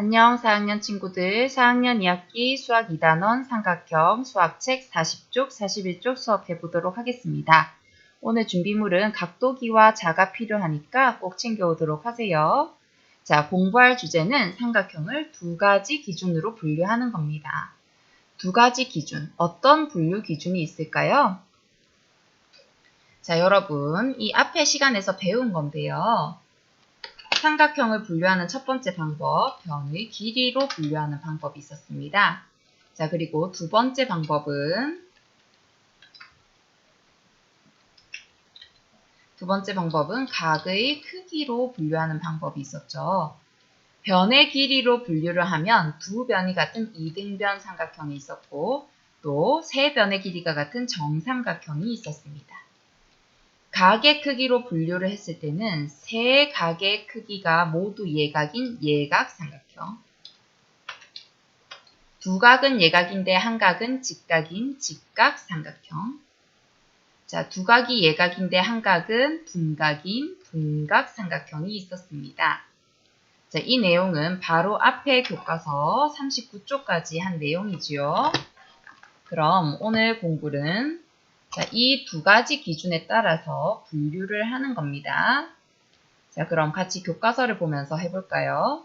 안녕 4학년 친구들 4학년 2학기 수학 2단원 삼각형 수학책 40쪽 41쪽 수업해 보도록 하겠습니다. 오늘 준비물은 각도기와 자가 필요하니까 꼭 챙겨오도록 하세요. 자 공부할 주제는 삼각형을 두 가지 기준으로 분류하는 겁니다. 두 가지 기준 어떤 분류 기준이 있을까요? 자 여러분 이 앞에 시간에서 배운 건데요. 삼각형을 분류하는 첫 번째 방법, 변의 길이로 분류하는 방법이 있었습니다. 자, 그리고 두 번째 방법은 두 번째 방법은 각의 크기로 분류하는 방법이 있었죠. 변의 길이로 분류를 하면 두 변이 같은 이등변 삼각형이 있었고 또 세 변의 길이가 같은 정삼각형이 있었습니다. 각의 크기로 분류를 했을 때는 세 각의 크기가 모두 예각인 예각 삼각형 두 각은 예각인데 한 각은 직각인 직각 삼각형 자, 두 각이 예각인데 한 각은 분각인 분각 삼각형이 있었습니다. 자, 이 내용은 바로 앞에 교과서 39쪽까지 한 내용이지요. 그럼 오늘 공부는 자, 이 두 가지 기준에 따라서 분류를 하는 겁니다. 자, 그럼 같이 교과서를 보면서 해볼까요?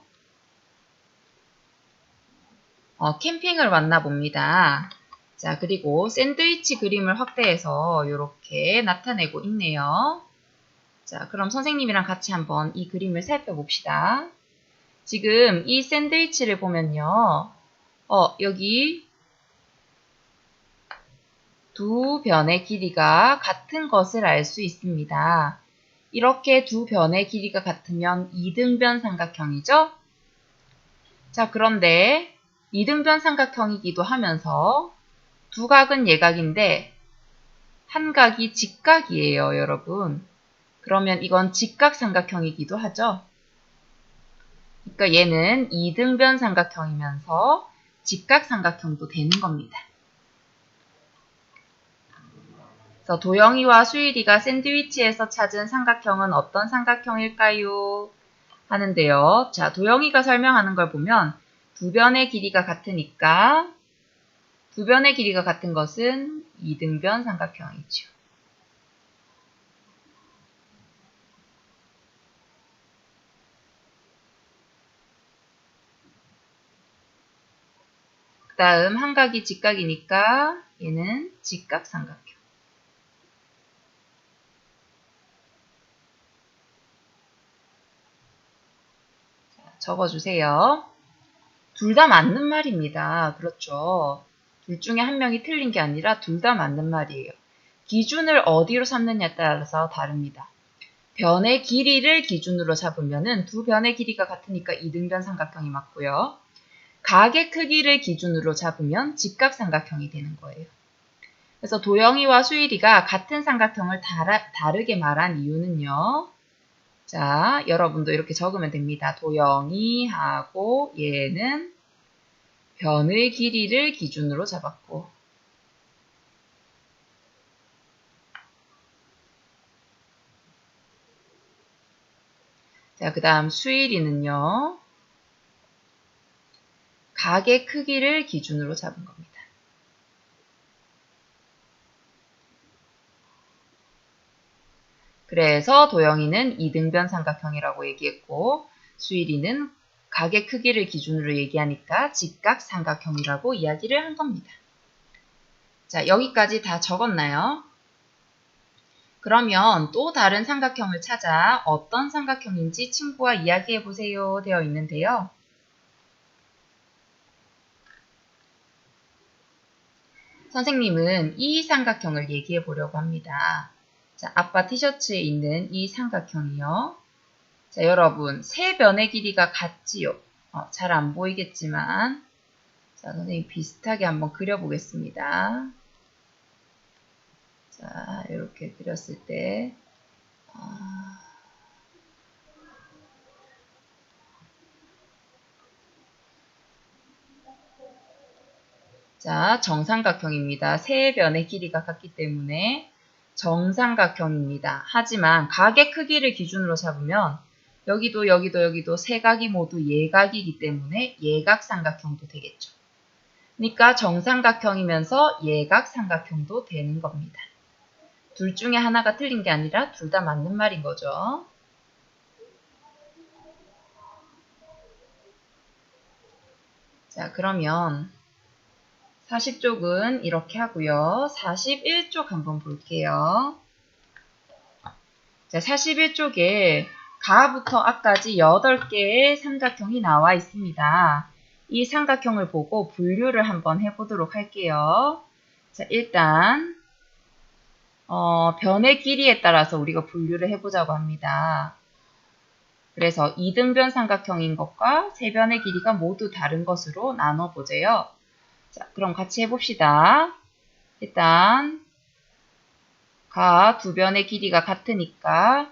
어, 캠핑을 왔나 봅니다. 자, 그리고 샌드위치 그림을 확대해서 이렇게 나타내고 있네요. 자, 그럼 선생님이랑 같이 한번 이 그림을 살펴봅시다. 지금 이 샌드위치를 보면요. 어, 여기 두 변의 길이가 같은 것을 알 수 있습니다. 이렇게 두 변의 길이가 같으면 이등변 삼각형이죠? 자, 그런데 이등변 삼각형이기도 하면서 두 각은 예각인데 한 각이 직각이에요, 여러분. 그러면 이건 직각 삼각형이기도 하죠? 그러니까 얘는 이등변 삼각형이면서 직각 삼각형도 되는 겁니다. 그래서 도영이와 수일이가 샌드위치에서 찾은 삼각형은 어떤 삼각형일까요? 하는데요. 자, 도영이가 설명하는 걸 보면 두 변의 길이가 같으니까 두 변의 길이가 같은 것은 이등변 삼각형이죠. 그 다음 한 각이 직각이니까 얘는 직각 삼각형. 적어주세요. 둘 다 맞는 말입니다. 그렇죠. 둘 중에 한 명이 틀린 게 아니라 둘 다 맞는 말이에요. 기준을 어디로 삼느냐에 따라서 다릅니다. 변의 길이를 기준으로 잡으면 두 변의 길이가 같으니까 이등변 삼각형이 맞고요. 각의 크기를 기준으로 잡으면 직각 삼각형이 되는 거예요. 그래서 도영이와 수일이가 같은 삼각형을 다르게 말한 이유는요. 자, 여러분도 이렇게 적으면 됩니다. 도영이 하고 얘는 변의 길이를 기준으로 잡았고 자, 그 다음 수일이는요. 각의 크기를 기준으로 잡은 겁니다. 그래서 도영이는 이등변 삼각형이라고 얘기했고 수일이는 각의 크기를 기준으로 얘기하니까 직각 삼각형이라고 이야기를 한 겁니다. 자, 여기까지 다 적었나요? 그러면 또 다른 삼각형을 찾아 어떤 삼각형인지 친구와 이야기해 보세요 되어 있는데요. 선생님은 이 삼각형을 얘기해 보려고 합니다. 자, 아빠 티셔츠에 있는 이 삼각형이요. 자, 여러분, 세 변의 길이가 같지요? 어, 잘 안 보이겠지만, 자, 선생님 비슷하게 한번 그려보겠습니다. 자, 이렇게 그렸을 때, 어... 자, 정삼각형입니다. 세 변의 길이가 같기 때문에 정삼각형입니다. 하지만 각의 크기를 기준으로 잡으면 여기도 여기도 여기도 세 각이 모두 예각이기 때문에 예각삼각형도 되겠죠. 그러니까 정삼각형이면서 예각삼각형도 되는 겁니다. 둘 중에 하나가 틀린 게 아니라 둘 다 맞는 말인 거죠. 자, 그러면 40쪽은 이렇게 하고요. 41쪽 한번 볼게요. 자, 41쪽에 가부터 앞까지 8개의 삼각형이 나와 있습니다. 이 삼각형을 보고 분류를 한번 해보도록 할게요. 자, 일단 어, 변의 길이에 따라서 우리가 분류를 해보자고 합니다. 그래서 이등변 삼각형인 것과 세변의 길이가 모두 다른 것으로 나눠보재요. 자, 그럼 같이 해봅시다. 일단 가 두 변의 길이가 같으니까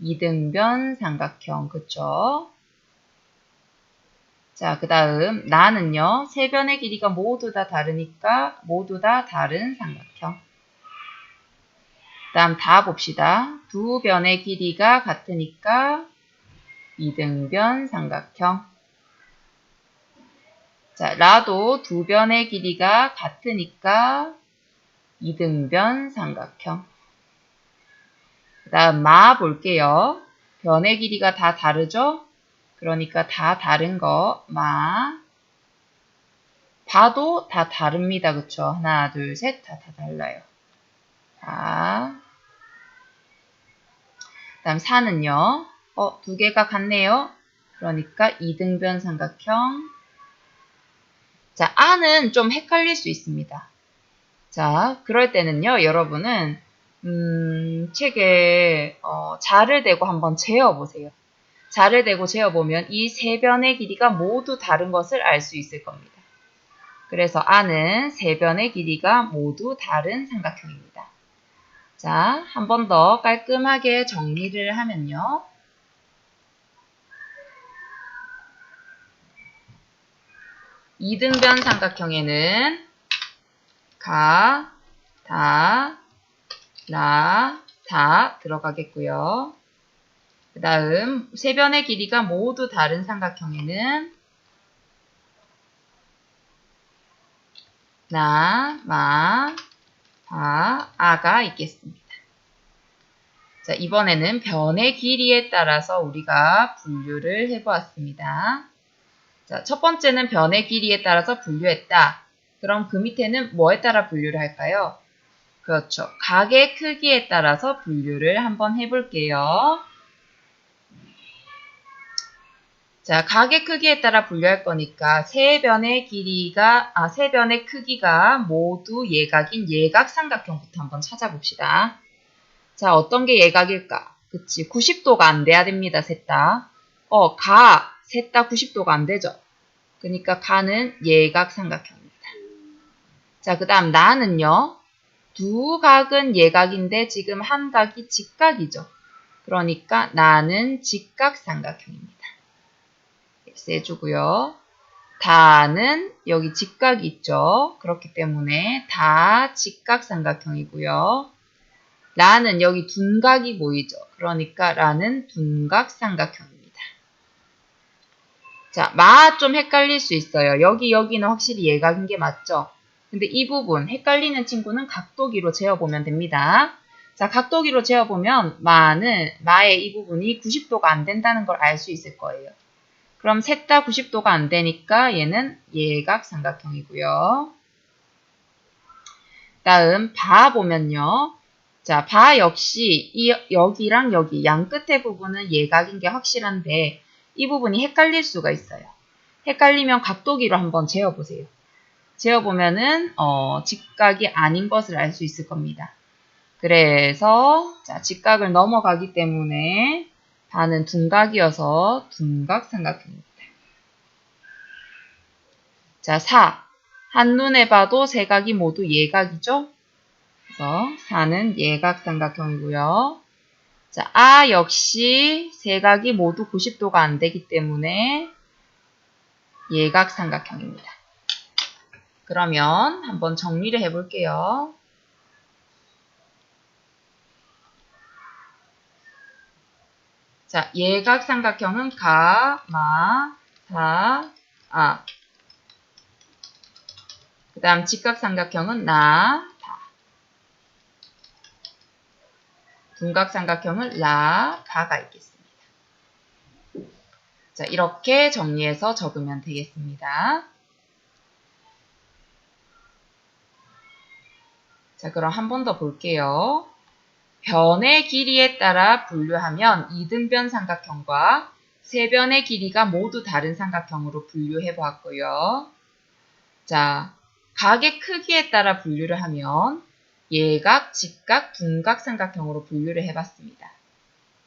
이등변 삼각형, 그쵸? 자, 그 다음 나는요. 세 변의 길이가 모두 다 다르니까 모두 다 다른 삼각형. 그 다음 다 봅시다. 두 변의 길이가 같으니까 이등변 삼각형. 자, 라도 두 변의 길이가 같으니까 이등변 삼각형. 그 다음 마 볼게요. 변의 길이가 다 다르죠? 그러니까 다 다른 거, 마. 봐도 다 다릅니다. 그쵸? 하나, 둘, 셋, 다, 다 달라요. 자. 그 다음 사는요. 어, 두 개가 같네요. 그러니까 이등변 삼각형. 자, 아는 좀 헷갈릴 수 있습니다. 자, 그럴 때는요, 여러분은, 음, 책에, 어, 자를 대고 한번 재어보세요. 자를 대고 재어보면 이 세 변의 길이가 모두 다른 것을 알 수 있을 겁니다. 그래서 아는 세 변의 길이가 모두 다른 삼각형입니다. 자, 한 번 더 깔끔하게 정리를 하면요. 이등변 삼각형에는 가, 다, 라, 다 들어가겠고요. 그 다음 세 변의 길이가 모두 다른 삼각형에는 나, 마, 바, 아가 있겠습니다. 자, 이번에는 변의 길이에 따라서 우리가 분류를 해보았습니다. 자, 첫 번째는 변의 길이에 따라서 분류했다. 그럼 그 밑에는 뭐에 따라 분류를 할까요? 그렇죠. 각의 크기에 따라서 분류를 한번 해볼게요. 자, 각의 크기에 따라 분류할 거니까 세 변의 길이가, 아, 세 변의 크기가 모두 예각인 예각 삼각형부터 한번 찾아봅시다. 자, 어떤 게 예각일까? 그치, 90도가 안 돼야 됩니다, 셋 다. 어, 가, 셋 다 90도가 안 되죠. 그러니까 가는 예각 삼각형입니다. 자, 그 다음 나는요. 두 각은 예각인데 지금 한 각이 직각이죠. 그러니까 나는 직각 삼각형입니다. X 해주고요. 다는 여기 직각이 있죠. 그렇기 때문에 다 직각 삼각형이고요. 라는 여기 둔각이 보이죠. 그러니까 라는 둔각 삼각형입니다. 자, 마 좀 헷갈릴 수 있어요. 여기 여기는 확실히 예각인 게 맞죠? 근데 이 부분 헷갈리는 친구는 각도기로 재어보면 됩니다. 자, 각도기로 재어보면 마는 마의 이 부분이 90도가 안 된다는 걸 알 수 있을 거예요. 그럼 셋 다 90도가 안 되니까 얘는 예각 삼각형이고요. 다음 바 보면요. 자, 바 역시 이 여기랑 여기 양 끝에 부분은 예각인 게 확실한데 이 부분이 헷갈릴 수가 있어요. 헷갈리면 각도기로 한번 재어보세요. 재어보면은 어, 직각이 아닌 것을 알 수 있을 겁니다. 그래서 자, 직각을 넘어가기 때문에 반은 둔각이어서 둔각 삼각형입니다. 자, 4. 한눈에 봐도 세 각이 모두 예각이죠? 그래서 4는 예각 삼각형이고요. 자, 아 역시 세 각이 모두 90도가 안 되기 때문에 예각 삼각형입니다. 그러면 한번 정리를 해볼게요. 자, 예각 삼각형은 가, 마, 사, 아. 그 다음 직각 삼각형은 나, 다. 둔각 삼각형은 라, 가가 있겠습니다. 자, 이렇게 정리해서 적으면 되겠습니다. 자, 그럼 한 번 더 볼게요. 변의 길이에 따라 분류하면 이등변 삼각형과 세변의 길이가 모두 다른 삼각형으로 분류해 보았고요. 자, 각의 크기에 따라 분류를 하면 예각, 직각, 둔각 삼각형으로 분류를 해봤습니다.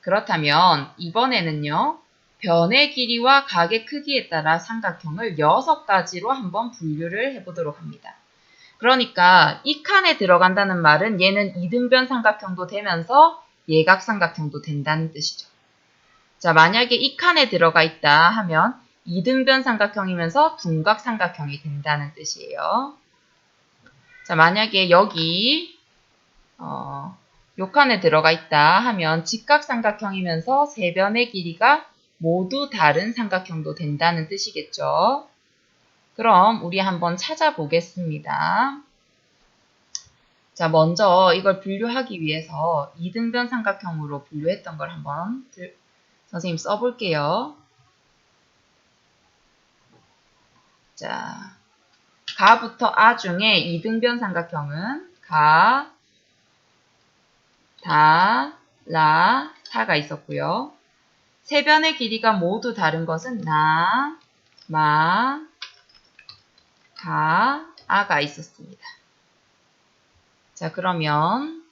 그렇다면 이번에는요. 변의 길이와 각의 크기에 따라 삼각형을 6가지로 한번 분류를 해보도록 합니다. 그러니까 이 칸에 들어간다는 말은 얘는 이등변 삼각형도 되면서 예각 삼각형도 된다는 뜻이죠. 자, 만약에 이 칸에 들어가 있다 하면 이등변 삼각형이면서 둔각 삼각형이 된다는 뜻이에요. 자, 만약에 여기 어, 요 칸에 들어가 있다 하면 직각 삼각형이면서 세 변의 길이가 모두 다른 삼각형도 된다는 뜻이겠죠. 그럼 우리 한번 찾아보겠습니다. 자, 먼저 이걸 분류하기 위해서 이등변 삼각형으로 분류했던 걸 한번 선생님 써볼게요. 자, 가부터 아 중에 이등변 삼각형은 가, 다, 라, 사가 있었고요. 세 변의 길이가 모두 다른 것은 나, 마, 가, 아가 있었습니다. 자, 그러면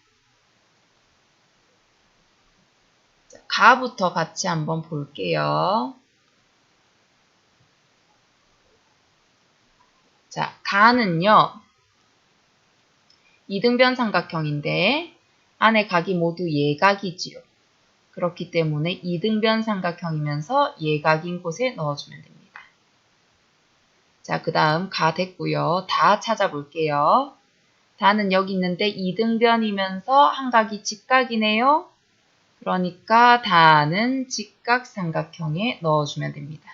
가부터 같이 한번 볼게요. 자, 가는요. 이등변 삼각형인데 안에 각이 모두 예각이지요. 그렇기 때문에 이등변 삼각형이면서 예각인 곳에 넣어주면 됩니다. 자, 그 다음 가 됐고요. 다 찾아볼게요. 다는 여기 있는데 이등변이면서 한각이 직각이네요. 그러니까 다는 직각 삼각형에 넣어주면 됩니다.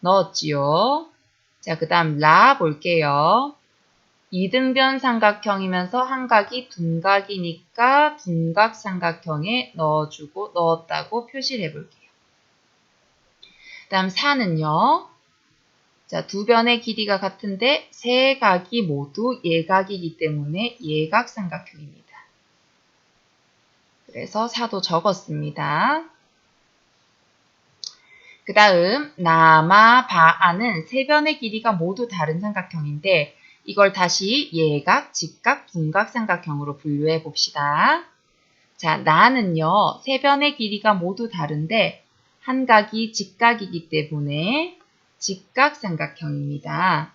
넣었지요. 자, 그 다음 라 볼게요. 이등변 삼각형이면서 한각이 둔각이니까 둔각 삼각형에 넣어주고 넣었다고 표시를 해볼게요. 그 다음 사는요. 자, 두 변의 길이가 같은데 세 각이 모두 예각이기 때문에 예각 삼각형입니다. 그래서 사도 적었습니다. 그 다음 나마 바아는 세 변의 길이가 모두 다른 삼각형인데 이걸 다시 예각, 직각, 둔각 삼각형으로 분류해 봅시다. 자, 나는요, 세 변의 길이가 모두 다른데 한 각이 직각이기 때문에 직각 삼각형입니다.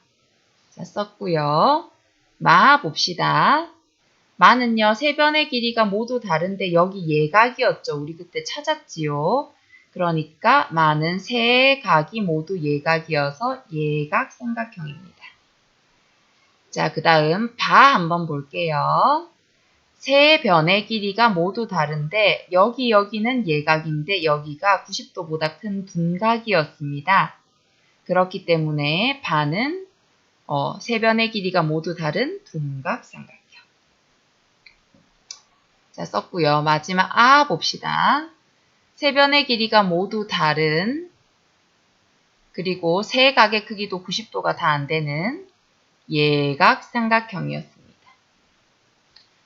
자, 썼고요. 마 봅시다. 마는요, 세 변의 길이가 모두 다른데 여기 예각이었죠. 우리 그때 찾았지요. 그러니까 마는 세 각이 모두 예각이어서 예각 삼각형입니다. 자, 그 다음 바 한번 볼게요. 세 변의 길이가 모두 다른데 여기 여기는 예각인데 여기가 90도보다 큰 둔각이었습니다. 그렇기 때문에 반은 어, 세 변의 길이가 모두 다른 둔각삼각형. 자, 썼고요. 마지막 아 봅시다. 세 변의 길이가 모두 다른 그리고 세 각의 크기도 90도가 다 안 되는 예각 삼각형이었습니다.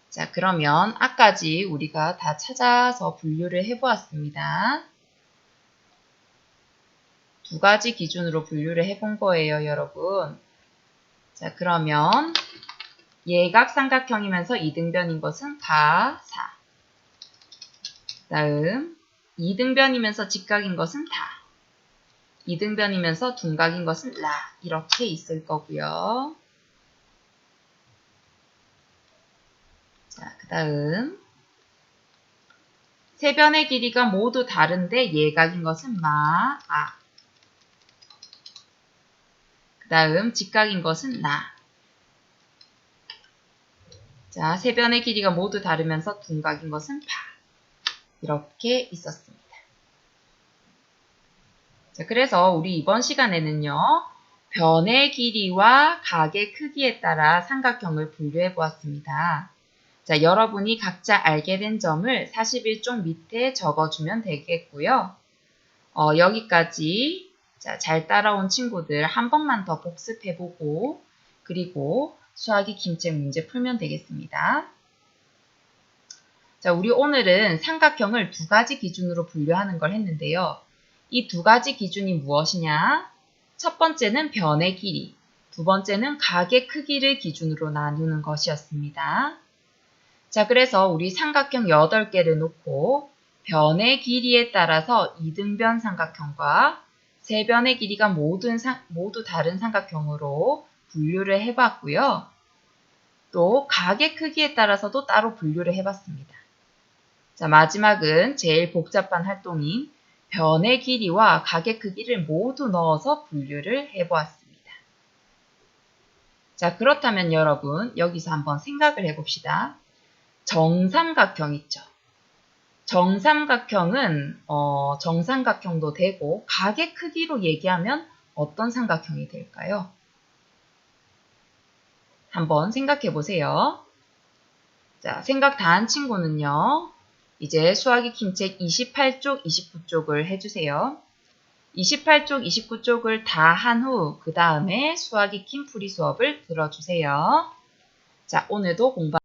자, 그러면 아까지 우리가 다 찾아서 분류를 해보았습니다. 두 가지 기준으로 분류를 해본 거예요, 여러분. 자, 그러면 예각 삼각형이면서 이등변인 것은 가, 사. 다음 이등변이면서 직각인 것은 다. 이등변이면서 둔각인 것은 라. 이렇게 있을 거고요. 자, 그 다음 세 변의 길이가 모두 다른데 예각인 것은 마, 아. 다음 직각인 것은 나. 자, 세 변의 길이가 모두 다르면서 둔각인 것은 바. 이렇게 있었습니다. 자, 그래서 우리 이번 시간에는요. 변의 길이와 각의 크기에 따라 삼각형을 분류해 보았습니다. 자, 여러분이 각자 알게 된 점을 41쪽 밑에 적어주면 되겠고요. 어, 여기까지 자, 잘 따라온 친구들 한 번만 더 복습해보고 그리고 수학이 김책 문제 풀면 되겠습니다. 자, 우리 오늘은 삼각형을 두 가지 기준으로 분류하는 걸 했는데요. 이 두 가지 기준이 무엇이냐? 첫 번째는 변의 길이, 두 번째는 각의 크기를 기준으로 나누는 것이었습니다. 자, 그래서 우리 삼각형 8개를 놓고 변의 길이에 따라서 이등변 삼각형과 세변의 길이가 모든 상- 모두 다른 삼각형으로 분류를 해봤고요. 또 각의 크기에 따라서도 따로 분류를 해봤습니다. 자, 마지막은 제일 복잡한 활동인 변의 길이와 각의 크기를 모두 넣어서 분류를 해보았습니다. 자, 그렇다면 여러분 여기서 한번 생각을 해봅시다. 정삼각형 있죠? 정삼각형은 어, 정삼각형도 되고 각의 크기로 얘기하면 어떤 삼각형이 될까요? 한번 생각해 보세요. 자, 생각 다 한 친구는요. 이제 수학이 김책 28쪽, 29쪽을 해주세요. 28쪽, 29쪽을 다 한 후 그 다음에 수학이 킴 풀이 수업을 들어주세요. 자, 오늘도 공부